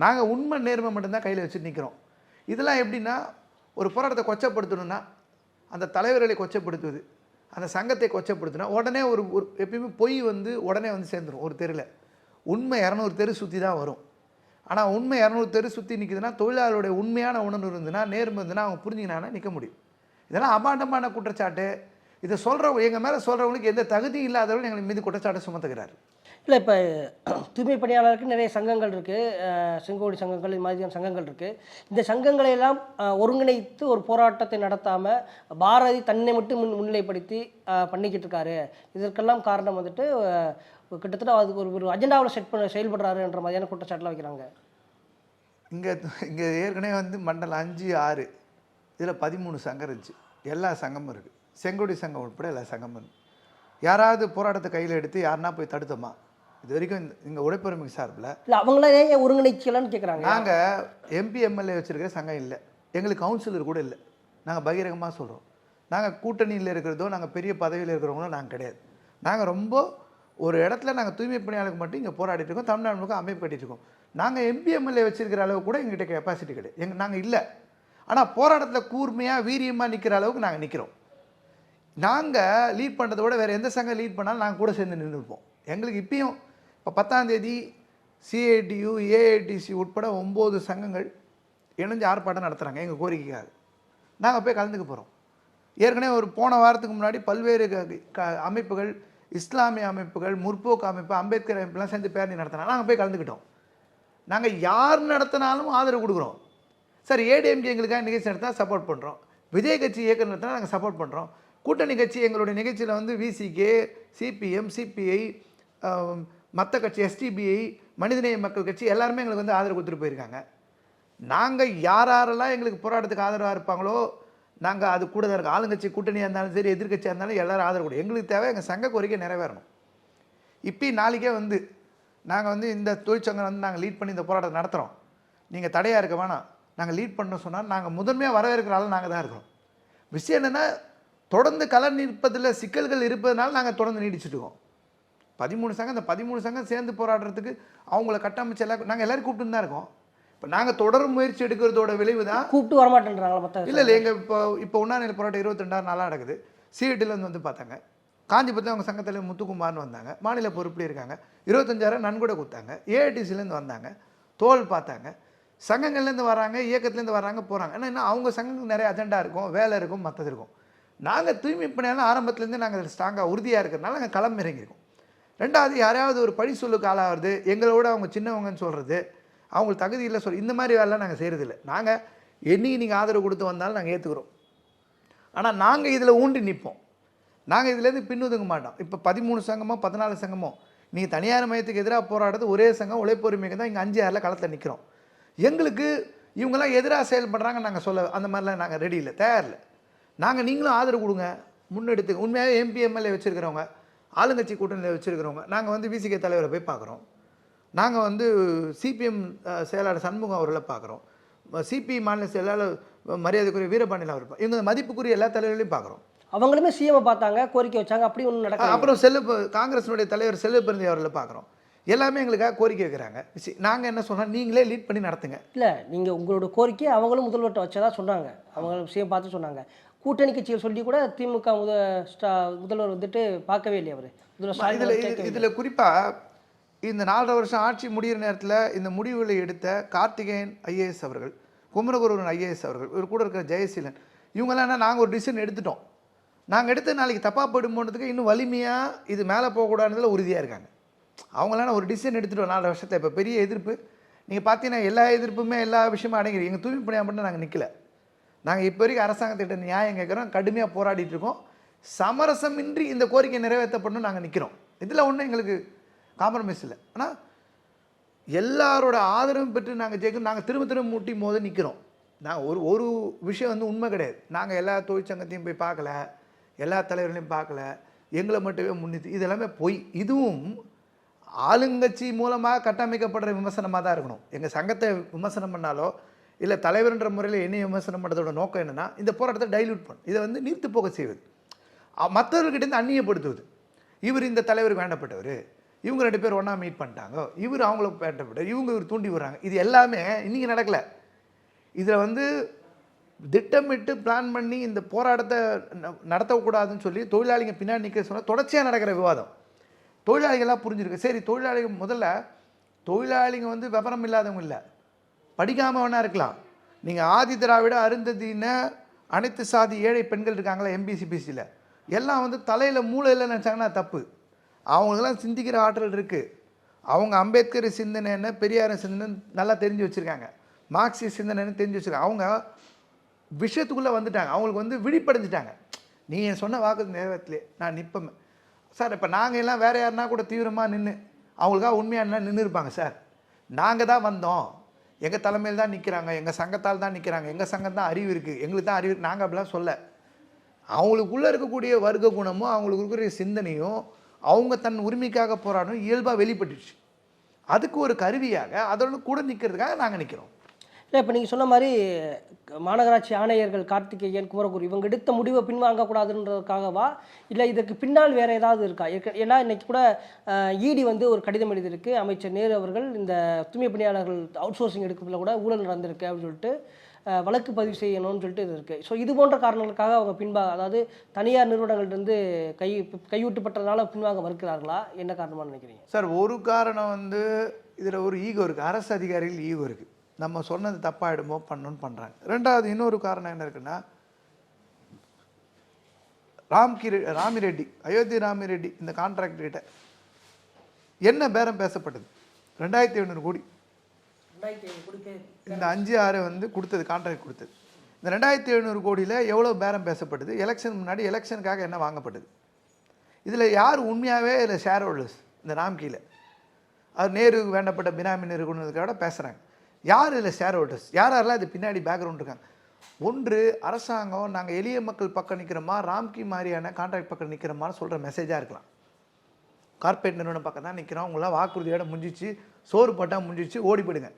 நாங்கள் உண்மை நேர்மை மட்டும்தான் கையில் வச்சுட்டு நிற்கிறோம் இதெல்லாம் எப்படின்னா ஒரு போராட்டத்தை கொச்சப்படுத்தணும்னா அந்த தலைவர்களை கொச்சப்படுத்துவது அந்த சங்கத்தை கொச்சப்படுத்தினா உடனே ஒரு ஒரு எப்பயுமே பொய் வந்து உடனே வந்து சேர்ந்துடும் ஒரு தெருவில் உண்மை இரநூறு தெரு சுற்றி தான் வரும். ஆனால் உண்மை இரநூறு தெரு சுற்றி நிற்குதுன்னா தொழிலாளருடைய உண்மையான உணர்வு இருந்ததுன்னா நேர்மை இருந்ததுன்னா அவங்க புரிஞ்சுக்கினாங்கன்னா நிற்க முடியும். இதெல்லாம் அபாண்டமான குற்றச்சாட்டு. இதை சொல்கிறவங்க எங்கள் மேலே சொல்கிறவங்களுக்கு எந்த தகுதியும் இல்லாதவர்கள் எங்கள் மீது குற்றச்சாட்டை சுமத்துகிறார். இல்லை இப்போ தூய்மை பணியாளருக்கு நிறைய சங்கங்கள் இருக்குது செங்கோடி சங்கங்கள் இது மாதிரியான சங்கங்கள் இருக்குது இந்த சங்கங்களை எல்லாம் ஒருங்கிணைத்து ஒரு போராட்டத்தை நடத்தாமல் பாரதி தன்னை மட்டும் முன் முன்னிலைப்படுத்தி பண்ணிக்கிட்டு இருக்காரு. இதற்கெல்லாம் காரணம் வந்துட்டு கிட்டத்தட்ட அதுக்கு ஒரு ஒரு அஜெண்டாவில் செட் பண்ண செயல்படுறாருன்ற மாதிரியான குற்றச்சாட்டுலாம் வைக்கிறாங்க. இங்கே இங்கே ஏற்கனவே வந்து மண்டலம் அஞ்சு ஆறு இதில் பதிமூணு சங்கம் இருந்துச்சு. எல்லா சங்கமும் இருக்குது செங்கோடி சங்கம் உட்பட எல்லா சங்கமும் இருக்குது யாராவது போராட்டத்தை கையில் எடுத்து யாருன்னா போய் தடுத்தோமா? இது வரைக்கும் இந்த இங்கே உழைப்புரிமை சார்பில் இல்லை அவங்கள ஏன் ஒருங்கிணைக்கலாம்னு கேட்குறாங்க நாங்கள் எம்பி எம்எல்ஏ வச்சுருக்கிற சங்கம் இல்லை. எங்களுக்கு கவுன்சிலர் கூட இல்லை. நாங்கள் பகிரங்கமாக சொல்கிறோம் நாங்கள் கூட்டணியில் இருக்கிறதோ நாங்கள் பெரிய பதவியில் இருக்கிறவங்களோ நாங்கள் கிடையாது. நாங்கள் ரொம்ப ஒரு இடத்துல நாங்கள் தூய்மை பணியாளருக்கு மட்டும் இங்கே போராடிட்டு இருக்கோம். தமிழ்நாடு முழுக்க அமைப்பு கட்டிட்டு இருக்கோம். நாங்கள் எம்பி எம்எல்ஏ வச்சிருக்கிற அளவு கூட எங்ககிட்ட கெப்பாசிட்டி கிடையாது. எங்க நாங்கள் இல்லை. ஆனால் போராட்டத்தில் கூர்மையாக வீரியமாக நிற்கிற அளவுக்கு நாங்கள் நிற்கிறோம் நாங்கள் லீட் பண்ணுறத விட வேறு எந்த சங்கம் லீட் பண்ணாலும் நாங்கள் கூட சேர்ந்து நின்றுப்போம் எங்களுக்கு இப்பயும் இப்போ பத்தாந்தேதி சிஐடியு ஏஐடிசி உட்பட ஒம்பது சங்கங்கள் இணைஞ்சு ஆர்ப்பாட்டம் நடத்துகிறாங்க எங்கள் கோரிக்கைக்காக. நாங்கள் போய் கலந்துக்க போகிறோம் ஏற்கனவே ஒரு போன வாரத்துக்கு முன்னாடி பல்வேறு க- அமைப்புகள் இஸ்லாமிய அமைப்புகள் முற்போக்கு அமைப்பு அம்பேத்கர் அமைப்புலாம் சேர்ந்து பேரணி நடத்தினா நாங்கள் போய் கலந்துக்கிட்டோம். நாங்கள் யார் நடத்தினாலும் ஆதரவு கொடுக்குறோம். சார் ஏடிஎம்கே எங்களுக்காக நிகழ்ச்சி நடத்தினா சப்போர்ட் பண்ணுறோம் விஜய் கட்சி இயக்கம் நடத்தினா நாங்கள் சப்போர்ட் பண்ணுறோம் கூட்டணி கட்சி எங்களுடைய நிகழ்ச்சியில் வந்து விசிகே சிபிஎம் சிபிஐ மற்ற கட்சி எஸ்டிபிஐ மனிதநேய மக்கள் கட்சி எல்லாருமே எங்களுக்கு வந்து ஆதரவு கொடுத்துட்டு போயிருக்காங்க. நாங்கள் யார் யாரெல்லாம் எங்களுக்கு போராட்டத்துக்கு ஆதரவாக இருப்பாங்களோ நாங்கள் அது கூட தான் இருக்கோம். ஆளுங்கட்சி கூட்டணியாக இருந்தாலும் சரி எதிர்க்கட்சியாக இருந்தாலும் எல்லோரும் ஆதரவு கொடு எங்களுக்கு தேவை எங்கள் சங்க கோரிக்கை நிறைவேறணும். இப்போ நாளைக்கே வந்து நாங்கள் வந்து இந்த தொழிற்சங்கம் வந்து நாங்கள் லீட் பண்ணி இந்த போராட்டத்தை நடத்துகிறோம் நீங்கள் தடையாக இருக்க வேணாம். நாங்கள் லீட் பண்ண சொன்னால் நாங்கள் முதன்மையாக வரவேற்கிற ஆள் நாங்கள் தான் இருக்கிறோம். விஷயம் என்னென்னா தொடர்ந்து கலர் நிற்பதில் சிக்கல்கள் இருப்பதனால நாங்கள் தொடர்ந்து நீடிச்சுட்டுருக்கோம் பதிமூணு சங்கம் இந்த பதிமூணு சங்கம் சேர்ந்து போராடுறதுக்கு அவங்கள கட்டமைச்சு எல்லாம் நாங்கள் எல்லாரும் கூப்பிட்டு தான் இருக்கோம். இப்போ நாங்கள் தொடர் முயற்சி எடுக்கிறதோட விளைவு தான் கூப்பிட்டு வரமாட்டேன்றாங்களா மற்ற இல்லை இல்லை எங்கள் இப்போ இப்போ உண்ணாநிலை போராட்டம் இருபத்தி ரெண்டாயிரம் நாளாக நடக்குது சிஐடிலேருந்து வந்து பார்த்தாங்க. காஞ்சிபுரத்தில் அவங்க சங்கத்தில் முத்துக்குமார்னு வந்தாங்க. மாநில பொறுப்பில் இருக்காங்க. இருபத்தஞ்சாயிரம் நன்கொடை கொடுத்தாங்க. ஏஐடிசிலேருந்து வந்தாங்க. தோல் பார்த்தாங்க. சங்கங்கள்லேருந்து வராங்க இயக்கத்துலேருந்து வராங்க போகிறாங்க ஏன்னா இன்னும் அவங்க சங்கங்களுக்கு நிறைய அஜெண்டா இருக்கும் வேலை இருக்கும் மற்றது இருக்கும். நாங்கள் தூய்மை பணியாளர் ஆரம்பத்துலேருந்து நாங்கள் ஸ்ட்ராங்காக உறுதியாக இருக்கிறனால நாங்கள் களம் இறங்கியிருக்கோம். ரெண்டாவது யாரையாவது ஒரு பழி சொல்லுக்கு ஆளாகிறது எங்களோட அவங்க சின்னவங்கன்னு சொல்கிறது அவங்களுக்கு தகுதி இல்லை சொல் இந்த மாதிரி வேலைலாம் நாங்கள் செய்கிறதில்ல நாங்கள் என்னைக்கு நீங்கள் ஆதரவு கொடுத்து வந்தாலும் நாங்கள் ஏற்றுக்கிறோம் ஆனால் நாங்கள் இதில் ஊண்டி நிற்போம் நாங்கள் இதுலேருந்து பின்னுதுங்க மாட்டோம். இப்போ பதிமூணு சங்கமோ பதினாலு சங்கமோ நீங்கள் தனியார் மையத்துக்கு எதிராக போராடுறது ஒரே சங்கம் உழைப்புரிமைக்கு தான் இங்கே அஞ்சு ஆறில் களத்தில் நிற்கிறோம் எங்களுக்கு இவங்கெல்லாம் எதிராக செயல்படுறாங்க நாங்கள் சொல்ல அந்த மாதிரிலாம் நாங்கள் ரெடி இல்லை தயாரில்லை நாங்கள் நீங்களும் ஆதரவு கொடுங்க. முன்னெடுத்து உண்மையாகவே எம்பி எம்எல்ஏ வச்சுருக்கிறவங்க ஆளுங்கட்சி கூட்டணியில் வச்சுருக்கிறவங்க நாங்கள் வந்து விசிகே தலைவரை போய் பார்க்குறோம். நாங்கள் வந்து சிபிஎம் செயலாளர் சண்முகம் அவர்களை பார்க்குறோம். சிபி மாநில செயலாளர் மரியாதைக்குரிய வீரபாண்டியன் அவர் இவங்க மதிப்புக்குரிய எல்லா தலைவர்களையும் பார்க்குறோம். அவங்களுமே சிஎம் பார்த்தாங்க கோரிக்கை வச்சாங்க அப்படி ஒன்றும் நடக்கல. அப்புறம் செல்ல காங்கிரஸினுடைய தலைவர் செல்வ பிறந்தி அவர்களை பார்க்குறோம். எல்லாமே எங்களுக்காக கோரிக்கை வைக்கிறாங்க. நாங்கள் என்ன சொன்னால் நீங்களே லீட் பண்ணி நடத்துங்க. இல்லை நீங்கள் உங்களோட கோரிக்கை அவங்களும் முதல்வர்கிட்ட வச்சதா சொன்னாங்க. அவங்க சிஎம் பார்த்து சொன்னாங்க. கூட்டணி கட்சியை சொல்லி கூட திமுக முத ஸ்டா முதல்வர் வந்துட்டு பார்க்கவே இல்லையா அவர். இதில். இதில் குறிப்பாக இந்த நாலரை வருஷம் ஆட்சி முடிகிற நேரத்தில் இந்த முடிவுகளை எடுத்த கார்த்திகேயன் ஐஏஎஸ் அவர்கள் குமரகுருவன் ஐஏஎஸ் அவர்கள் இவர் கூட இருக்கிற ஜெயசீலன் இவங்கெல்லாம் என்ன நாங்கள் ஒரு டிசிஷன் எடுத்துட்டோம். நாங்கள் எடுத்து நாளைக்கு தப்பாக போயிடும் போனதுக்கு இன்னும் வலிமையாக இது மேலே போகக்கூடாதுல உறுதியாக இருக்காங்க. அவங்களாம் ஒரு டிசிஷன் எடுத்துட்டோம் நாலு வருஷத்தை இப்போ பெரிய எதிர்ப்பு. நீங்கள் பார்த்தீங்கன்னா எல்லா எதிர்ப்புமே எல்லா விஷயமும் அடங்கிடு எங்கள் தூய்மை பணியாக மட்டும் நாங்கள் நிற்கல நாங்கள் இப்போ வரைக்கும் அரசாங்கத்திட்ட நியாயம் கேட்குறோம் கடுமையாக போராடிட்டு இருக்கோம். சமரசமின்றி இந்த கோரிக்கை நிறைவேற்றப்படணும் நாங்கள் நிற்கிறோம் இதில் ஒன்றும் எங்களுக்கு காம்ப்ரமைஸ் இல்லை. ஆனால் எல்லாரோட ஆதரவும் பெற்று நாங்கள் ஜெயிக்கணும் நாங்கள் திரும்ப திரும்ப முட்டி போது நிற்கிறோம் நாங்கள் ஒரு ஒரு விஷயம் வந்து உண்மை கிடையாது. நாங்கள் எல்லா தொழிற்சங்கத்தையும் போய் பார்க்கல எல்லா தலைவர்களையும் பார்க்கல எங்களை மட்டுமே முன்னிட்டு இது எல்லாமே பொய். இதுவும் ஆளுங்கட்சி மூலமாக கட்டமைக்கப்படுற விமர்சனமாக தான் இருக்கணும். எங்கள் சங்கத்தை விமர்சனம் பண்ணாலோ இல்லை தலைவர்ன்ற முறையில் என்னை விமர்சனம் பண்ணுறதோட நோக்கம் என்னென்னா இந்த போராட்டத்தை டைல்யூட் பண்ணும் இதை வந்து நீர்த்து போக செய்வது. மற்றவர்கிட்டேருந்து அந்நியப்படுத்துவது. இவர் இந்த தலைவர் வேண்டப்பட்டவர். இவங்க ரெண்டு பேர் ஒன்றா மீட் பண்ணிட்டாங்க. இவர் அவங்களுக்கு வேண்டப்பட்டவர் இவங்க இவர் தூண்டி விடுறாங்க. இது எல்லாமே இன்றைக்கி நடக்கலை. இதில் வந்து திட்டமிட்டு பிளான் பண்ணி இந்த போராட்டத்தை ந- நடத்தக்கூடாதுன்னு சொல்லி தொழிலாளிங்க பின்னாடி நிற்க சொன்னால் தொடர்ச்சியாக நடக்கிற விவாதம். தொழிலாளிகள்லாம் புரிஞ்சிருக்கு. சரி தொழிலாளிகள் முதல்ல தொழிலாளிங்க வந்து விவரம் இல்லாதவங்க இல்லை. படிக்காமல் வேணா இருக்கலாம். நீங்கள் ஆதி திராவிட அருந்ததின அனைத்து சாதி ஏழை பெண்கள் இருக்காங்களா எம்பிசிபிசியில் எல்லாம் வந்து தலையில் மூளையில் நினச்சாங்கன்னா தப்பு. அவங்களுக்கெல்லாம் சிந்திக்கிற ஆற்றல் இருக்குது அவங்க அம்பேத்கர் சிந்தனை என்ன பெரியார் சிந்தனை நல்லா தெரிஞ்சு வச்சுருக்காங்க. மார்க்சிய சிந்தனைன்னு தெரிஞ்சு வச்சுருக்காங்க. அவங்க விஷயத்துக்குள்ளே வந்துட்டாங்க. அவங்களுக்கு வந்து விழிப்படைஞ்சிட்டாங்க. நீ என் சொன்ன வாக்கு நேரத்திலே நான் நிற்பேன் சார் இப்போ நாங்கள் எல்லாம் வேறு யாருன்னா கூட தீவிரமாக நின்று அவங்களுக்காக உண்மையாக நின்று இருப்பாங்க சார். நாங்கள் தான் வந்தோம். எங்கள் தலைமையில் தான் நிற்கிறாங்க எங்கள் சங்கத்தால் தான் நிற்கிறாங்க எங்கள் சங்கம் தான் அறிவு இருக்குது எங்களுக்கு தான் அறிவு நாங்கள் அப்படிலாம் சொல்ல. அவங்களுக்குள்ளே இருக்கக்கூடிய வர்க்க குணமும் அவங்களுக்கு இருக்கிற சிந்தனையும் அவங்க தன் உரிமைக்காக போராடணும் இயல்பாக வெளிப்பட்டுச்சு அதுக்கு ஒரு கருவியாக அதோட கூட நிற்கிறதுக்காக நாங்கள் நிற்கிறோம் இல்லை இப்போ நீங்கள் சொன்ன மாதிரி மாநகராட்சி ஆணையர்கள் கார்த்திகேயன் குமரகுரு இவங்க எடுத்த முடிவை பின்வாங்கக்கூடாதுன்றதுக்காகவா? இல்லை இதற்கு பின்னால் வேறு ஏதாவது இருக்கா? ஏன்னா இன்னைக்கு கூட இடி வந்து ஒரு கடிதம் எழுதியிருக்கு. அமைச்சர் நேரு அவர்கள் இந்த தூய்மை பணியாளர்கள் அவுட் சோர்சிங் எடுக்கிறதுல கூட ஊழல் நடந்திருக்கு அப்படின்னு சொல்லிட்டு வழக்கு பதிவு செய்யணும்னு சொல்லிட்டு இது இருக்குது ஸோ இது போன்ற காரணங்களுக்காக அவங்க பின்பா அதாவது தனியார் நிறுவனங்கள்லேருந்து கை கையூட்டுப்பட்டதுனால பின்வாங்க மறுக்கிறார்களா? என்ன காரணமாக நினைக்கிறீங்க? சார் ஒரு காரணம் வந்து இதில் ஒரு ஈகோ இருக்குது அரசு அதிகாரிகள் ஈகோ இருக்குது நம்ம சொன்னது தப்பாயிடுமோ பண்ணணும்னு பண்ணுறாங்க ரெண்டாவது இன்னொரு காரணம் என்ன இருக்குன்னா ராம்கி ரெ- ராமி ரெட்டி அயோத்தி ராமி ரெட்டி இந்த கான்ட்ராக்ட் கிட்ட என்ன பேரம் பேசப்பட்டது? ரெண்டாயிரத்தி எழுநூறு கோடி. இந்த அஞ்சு ஆறு வந்து கொடுத்தது கான்ட்ராக்ட் கொடுத்தது. இந்த ரெண்டாயிரத்தி எழுநூறு கோடியில் எவ்வளோ பேரம் பேசப்பட்டது? எலெக்ஷன் முன்னாடி எலெக்ஷனுக்காக என்ன வாங்கப்பட்டது? இதில் யார் உண்மையாகவே இதில் ஷேர் ஹோல்டர்ஸ் இந்த ராம்கியில் அது நேருக்கு வேண்டப்பட்ட பினாமி நிறுவனத்துக்காக பேசுகிறாங்க யார் இதில் ஷேர் ஹோல்டர்ஸ் யார் யாரெல்லாம் இது பின்னாடி பேக்ரவுண்ட் இருக்காங்க? ஒன்று அரசாங்கம் நாங்கள் எளிய மக்கள் பக்கம் நிற்கிறோமா ராம்கி மாதிரியான கான்ட்ராக்ட் பக்கம் நிற்கிறோமா சொல்கிற மெசேஜாக இருக்கலாம். கார்பரேட் நிறுவனம் பக்கம் தான் நிற்கிறோம் அவங்களாம் வாக்குறுதியோட முடிஞ்சிச்சு. சோறு போட்டால் முடிஞ்சிச்சு. ஓடி போயிடுங்க.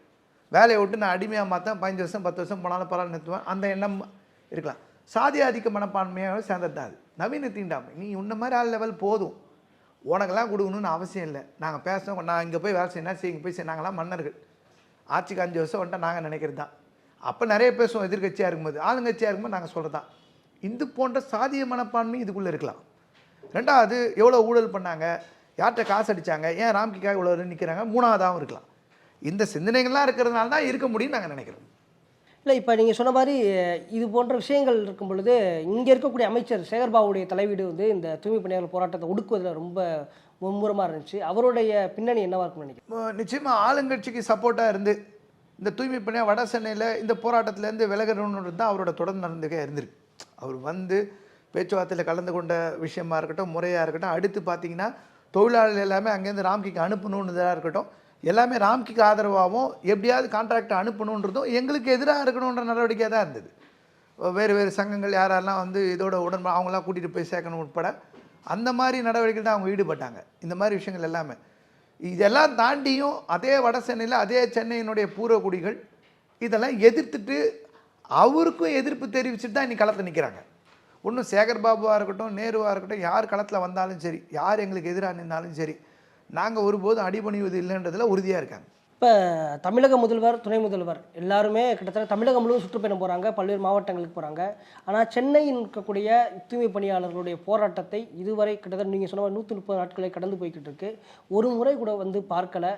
வேலையை விட்டு நான் அடிமையாக மாற்றேன் பதினஞ்சு வருஷம் பத்து வருஷம் போனாலும் பரவாயில்ல நிறுத்துவேன். அந்த எண்ணம் இருக்கலாம். சாதி ஆதிக்க மனப்பான்மையாக சேர்ந்தது தான் அது. நவீன தீண்டாமை. நீ உன்ன மாதிரி ஆள் லெவல் போதும். உனக்கெல்லாம் கொடுக்கணும்னு அவசியம் இல்லை. நாங்கள் பேசுகிறோம் நான் இங்கே போய் வேலை செய்யணும் செய்ய இங்கே போய் செய்ய நாங்களாம் மன்னர்கள். ஆட்சிக்கு அஞ்சு வருஷம் வந்துட்டு நாங்கள் நினைக்கிறது தான். அப்போ நிறைய பேசுவோம் எதிர்க்கட்சியாக இருக்கும்போது ஆளுங்கட்சியாக இருக்கும்போது நாங்கள் சொல்கிறது தான். இது போன்ற சாதிய மனப்பான்மை இதுக்குள்ளே இருக்கலாம். ரெண்டாவது எவ்வளோ ஊழல் பண்ணாங்க யார்கிட்ட காசு அடித்தாங்க ஏன் ராம்கிக்காக இவ்வளோ நிற்கிறாங்க மூணாவதாகவும் இருக்கலாம். இந்த சிந்தனைகள்லாம் இருக்கிறதுனால தான் இருக்க முடியும்னு நாங்கள் நினைக்கிறோம். இல்லை இப்போ நீங்கள் சொன்ன மாதிரி இது போன்ற விஷயங்கள் இருக்கும் பொழுது இங்கே இருக்கக்கூடிய அமைச்சர் சேகர்பாபுடைய தலைவீடு வந்து இந்த தூய்மை பணியாளர் போராட்டத்தை ஒடுக்குவதில் ரொம்ப மும்முரமாக இருந்துச்சு. அவருடைய பின்னணி என்னவா இருக்கும்னு நினைக்கிறேன் நிச்சயமாக ஆளுங்கட்சிக்கு சப்போர்ட்டாக இருந்து இந்த தூய்மை பணியாக வட சென்னையில் இந்த போராட்டத்திலேருந்து விலகணுன்றது தான் அவரோட தொடர்ந்து நடந்துக்கே இருந்திருக்கு. அவர் வந்து பேச்சுவார்த்தையில் கலந்து கொண்ட விஷயமா இருக்கட்டும் முறையாக இருக்கட்டும் அடுத்து பார்த்தீங்கன்னா தொழிலாளர்கள் எல்லாமே அங்கேருந்து ராம்கிக்கு அனுப்பணுன்றதாக இருக்கட்டும் எல்லாமே ராம்கிக்கு ஆதரவாகவும் எப்படியாவது கான்ட்ராக்டை அனுப்பணுன்றதும் எங்களுக்கு எதிராக இருக்கணுன்ற நடவடிக்கையாக தான் இருந்தது. வேறு வேறு சங்கங்கள் யாரெல்லாம் வந்து இதோட உடன்பா அவங்களாம் கூட்டிகிட்டு போய் சேர்க்கணும் உட்பட அந்த மாதிரி நடவடிக்கைகள் தான் அவங்க ஈடுபட்டாங்க. இந்த மாதிரி விஷயங்கள் எல்லாமே. இதெல்லாம் தாண்டியும் அதே வட சென்னையில் அதே சென்னையினுடைய பூர்வகுடிகள் இதெல்லாம் எதிர்த்துட்டு அவருக்கும் எதிர்ப்பு தெரிவிச்சுட்டு தான் இன்னைக்கு களத்தில் நிற்கிறாங்க ஒன்றும் சேகர் பாபுவாக இருக்கட்டும் நேருவாக இருக்கட்டும் யார் களத்தில் வந்தாலும் சரி யார் எங்களுக்கு எதிராக நின்றாலும் சரி நாங்கள் ஒருபோதும் அடிபணிவது இல்லைன்றதில் உறுதியாக இருக்காங்க. இப்போ தமிழக முதல்வர் துணை முதல்வர் எல்லாருமே கிட்டத்தட்ட தமிழகம் முழுவதும் சுற்றுப்பயணம் போகிறாங்க பல்வேறு மாவட்டங்களுக்கு போகிறாங்க ஆனால் சென்னையில் இருக்கக்கூடிய தூய்மை பணியாளர்களுடைய போராட்டத்தை இதுவரை கிட்டத்தட்ட நீங்கள் சொன்ன நூற்றி முப்பது நாட்களை கடந்து போய்கிட்டு இருக்கு. ஒரு முறை கூட வந்து பார்க்கலை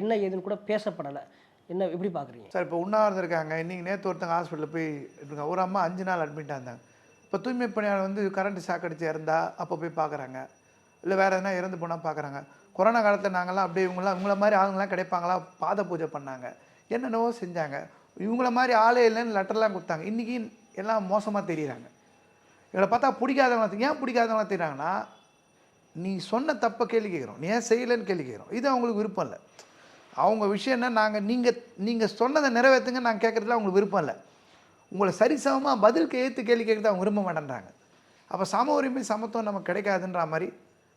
என்ன ஏதுன்னு கூட பேசப்படலை. என்ன எப்படி பார்க்குறீங்க சார் இப்போ உண்ணாவிரதம் இருக்காங்க. இன்றைக்கி நேற்று ஒருத்தங்க ஹாஸ்பிட்டலில் போய் இருக்காங்க. ஒரு அம்மா அஞ்சு நாள் அட்மிட்டாக இருந்தாங்க இப்போ தூய்மை பணியாளர் வந்து கரண்ட் ஷாக் அடிச்சு இறந்தா அப்போ போய் பார்க்குறாங்க இல்லை வேறு எதனா இறந்து போனால் பார்க்குறாங்க கொரோனா காலத்தில் நாங்களாம் அப்படியே இவங்களாம் இவங்கள மாதிரி ஆளுங்களாம் கிடைப்பாங்களா? பாத பூஜை பண்ணாங்க. என்னென்னவோ செஞ்சாங்க. இவங்கள மாதிரி ஆளே இல்லைன்னு லெட்டர்லாம் கொடுத்தாங்க. இன்றைக்கி எல்லாம் மோசமாக தெரியுறாங்க. இவங்களை பார்த்தா பிடிக்காதவங்களா ஏன் பிடிக்காதவங்க தெரியுறாங்கன்னா நீ சொன்ன தப்பை கேள்வி கேட்குறோம். நீ ஏன் செய்யலைன்னு கேள்வி கேட்குறோம். இது அவங்களுக்கு விருப்பம் இல்லை. அவங்க விஷயம் என்ன நாங்கள் நீங்கள் நீங்கள் சொன்னதை நிறைவேற்றுங்க நாங்கள் கேட்குறதுல அவங்களுக்கு விருப்பம் இல்லை. உங்களை சரிசமமாக பதிலுக்கு ஏற்று கேள்வி கேட்குறது அவங்க விரும்ப மாட்டேன்றாங்க. அப்போ சம உரிமை சமத்துவம் நமக்கு கிடைக்காதுன்ற மாதிரி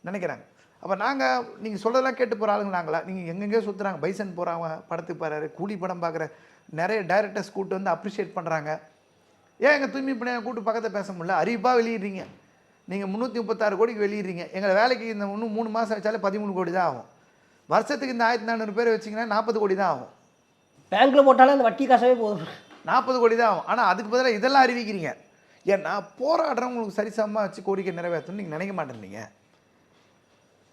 நினைக்கிறாங்க. அப்போ நாங்கள் நீங்கள் சொல்கிறதெல்லாம் கேட்டு போகிற ஆளுங்க நாங்களா? நீங்கள் எங்கெங்கேயோ சுற்றுறாங்க பைசன் போகிறாங்க படத்துக்கு போகிறாரு கூலி படம் பார்க்குற நிறைய டைரக்டர்ஸ் கூட்டு வந்து அப்ரிஷியேட் பண்ணுறாங்க ஏன் எங்கள் தூய்மை பணியை கூட்டு பக்கத்தில் பேச முடியல? அறிவிப்பாக வெளியிடுறீங்க. நீங்கள் முந்நூற்றி முப்பத்தாறு கோடிக்கு வெளியிடுறீங்க. எங்களை வேலைக்கு இந்த இன்னும் மூணு மாதம் வச்சாலே பதிமூணு கோடி தான் ஆகும். வருஷத்துக்கு இந்த ஆயிரத்தி நானூறு பேர் வச்சிங்கன்னா நாற்பது கோடி தான் ஆகும். பேங்க்கில் போட்டாலே அந்த வட்டி காசாவே போதும். நாற்பது கோடி தான் ஆகும். ஆனால் அதுக்கு பதிலாக இதெல்லாம் அறிவிக்கிறீங்க. ஏன்னா போராடுறவங்களுக்கு சரிசமமாக வச்சு கோரிக்கை நிறைவேற்றணும்னு நீங்கள் நினைக்க மாட்டேன்றீங்க.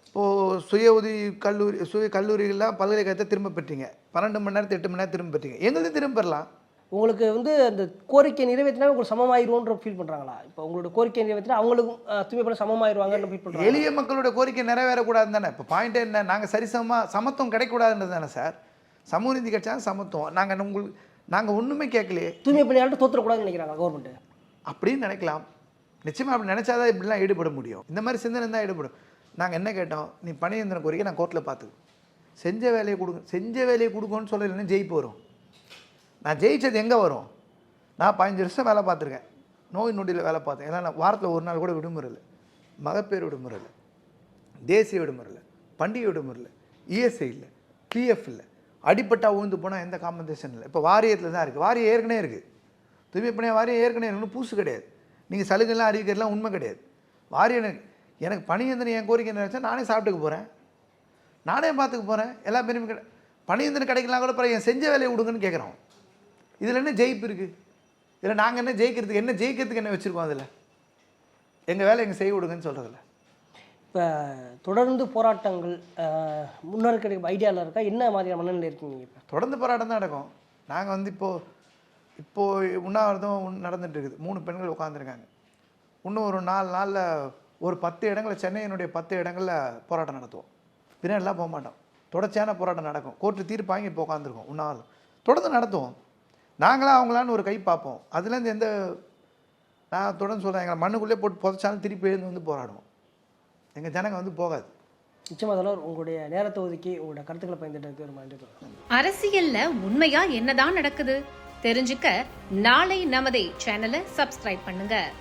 இப்போது சுய உதவி கல்லூரி சுய கல்லூரிகள்லாம் பல்கலைக்கழகத்தை திரும்ப பெற்றீங்க. பன்னெண்டு மணி நேரத்து எட்டு மணி நேரம் திரும்ப பெற்றீங்க. எங்களுது திரும்ப பெறலாம்? உங்களுக்கு வந்து அந்த கோரிக்கை நிறைவேற்றினா உங்களுக்கு சமமாயிருவோன்ற ஃபீல் பண்ணுறாங்களா இப்போ உங்களோட கோரிக்கை நிறைவேற்றினா அவங்களுக்கும் தூய்மை பண்ண சமமாயிருவாங்கன்னு ஃபீல் பண்ணுறாங்க எளிய மக்களோட கோரிக்கை நிறைவேறக்கூடாது தானே? இப்போ பாயிண்ட் என்ன? நாங்கள் சரிசமமாக சமத்துவம் கிடைக்கூடாதுன்றது தானே சார் சமூக நீதி கிடைச்சா சமத்துவம். நாங்கள் உங்களுக்கு நாங்கள் ஒன்றுமே கேட்கலையே. தூய்மை பணியாளர் தோத்துறக்கூடாதுன்னு நினைக்கிறாங்க கவர்மெண்ட் அப்படின்னு நினைக்கலாம். நிச்சயமாக அப்படி நினச்சாதான் இப்படிலாம் ஈடுபட முடியும். இந்த மாதிரி சிந்தனை தான் ஈடுபடும். நாங்கள் என்ன கேட்டோம்? நீ பணியந்திரன் கோரிக்கை நான் கோர்ட்டில் பார்த்து செஞ்ச வேலையை கொடுங்க செஞ்ச வேலையை கொடுக்கணும்னு சொல்லலைன்னா ஜெயிப்பு வரும். நான் ஜெயித்தது எங்கே வரும்? நான் பதினஞ்சு வருஷம் வேலை பார்த்துருக்கேன். நோய் நொடியில் வேலை பார்த்தேன். ஏன்னா நான் வாரத்தில் ஒரு நாள் கூட விடுமுறை இல்லை மகப்பேறு விடுமுறை இல்லை தேசிய விடுமுறை இல்லை பண்டிகை விடுமுறை இல்லை இஎஸ்ஐ இல்லை பிஎஃப் இல்லை அடிப்பட்டா உழுந்து போனால் எந்த காம்பன்சேஷன் இல்லை. இப்போ வாரியத்தில் தான் இருக்குது வாரியம் ஏற்கனவே இருக்குது தூய்மை பணியாக வாரியம் ஏற்கனவே ஒன்றும் பூசு கிடையாது. நீங்கள் சலுகைலாம் அறிவிக்கிறதுலாம் உண்மை கிடையாது. வாரியம் எனக்கு பணியந்திரன் என் கோரிக்கை நினைச்சா நானே சாப்பிட்டுக்க போகிறேன் நானே பார்த்துக்க போகிறேன் எல்லா பெருமை கிடை பணியந்திரன் கிடைக்கலாம் கூட பிறகு என் செஞ்ச வேலையை விடுங்கன்னு கேட்குறோம். இதில் என்ன ஜெயிப்பு இருக்குது இதில் நாங்கள் என்ன ஜெயிக்கிறதுக்கு என்ன ஜெயிக்கிறதுக்கு என்ன வச்சுருக்கோம் அதில்? எங்கள் வேலை எங்கள் செய்ய விடுங்கன்னு சொல்கிறதில்ல இப்போ தொடர்ந்து போராட்டங்கள் அஹ், முன்னெடுக்க ஐடியாவில் இருக்கா? என்ன மாதிரியான மனநிலை இருக்கீங்க இப்போ? தொடர்ந்து போராட்டம் தான் நடக்கும். நாங்கள் வந்து இப்போது இப்போது உண்ணாவிரதம் உண்- நடந்துட்டு இருக்குது. மூணு பெண்கள் உட்காந்துருக்காங்க இன்னும் ஒரு நாலு நாளில் ஒரு பத்து இடங்களில் சென்னையினுடைய பத்து இடங்களில் போராட்டம் நடத்துவோம். பின்னாடிலாம் போக மாட்டோம். தொடர்ச்சியான போராட்டம் நடக்கும். கோர்ட்டு தீர்ப்பு வாங்கி இப்போ உட்காந்துருக்கோம் உன்னால். தொடர்ந்து நடத்துவோம். நாங்களா அவங்களான்னு ஒரு கை பார்ப்போம். அதுலேருந்து எந்த நான் தொடர்ந்து சொல்கிறேன் எங்களை மண்ணுக்குள்ளே போட்டு புதைச்சாலும் திருப்பி எழுந்து வந்து போராடுவோம். எங்கள் ஜனங்க வந்து போகாது. நிச்சயமாக தலைவர் உங்களுடைய நேரத்தை ஒதுக்கி உங்களுடைய கருத்துக்களை பயந்துட்டு. அரசியல்ல உண்மையா என்னதான் நடக்குது? தெரிஞ்சுக்க நாளை நமதே சேனலை சப்ஸ்கிரைப் பண்ணுங்க.